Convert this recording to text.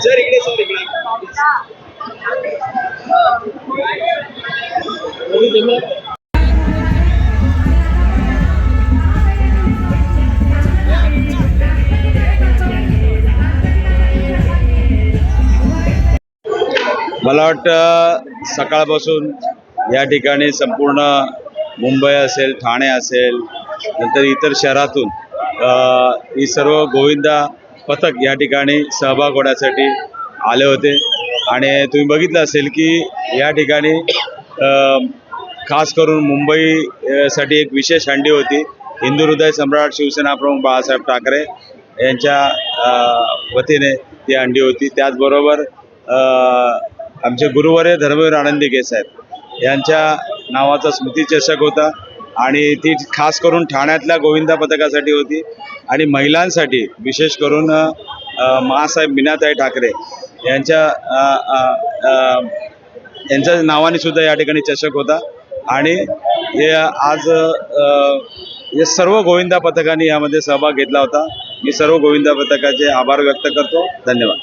Sir इकडे sir इकडे. मला वाटतं सकाळपासून या ठिकाणी संपूर्ण मुंबई असेल ठाणे असेल नंतर इतर शहरातून ही सर्व गोविंदा पथक या ठिकाणी सहभाग होण्यासाठी आले होते. आणि तुम्ही बघितलं असेल की या ठिकाणी खास करून मुंबईसाठी एक विशेष हंडी होती. हिंदू हृदय सम्राट शिवसेना प्रमुख बाळासाहेब ठाकरे यांच्या वतीने ती हंडी होती. त्याचबरोबर आमचे गुरुवर्य धर्मवीर आनंदी साहेब यांच्या नावाचा स्मृतिचषक होता. आणि ती खास करून ठाण्यातल्या गोविंदा पथकासाठी होती. आणि महिलांसाठी विशेष करून महासाहेब मीनाताई ठाकरे यांच्या यांच्या नावाने सुद्धा या ठिकाणी चषक होता. आणि हे आज हे सर्व गोविंदा पथकांनी यामध्ये सहभाग घेतला होता. मी सर्व गोविंदा पथकाचे आभार व्यक्त करतो. धन्यवाद.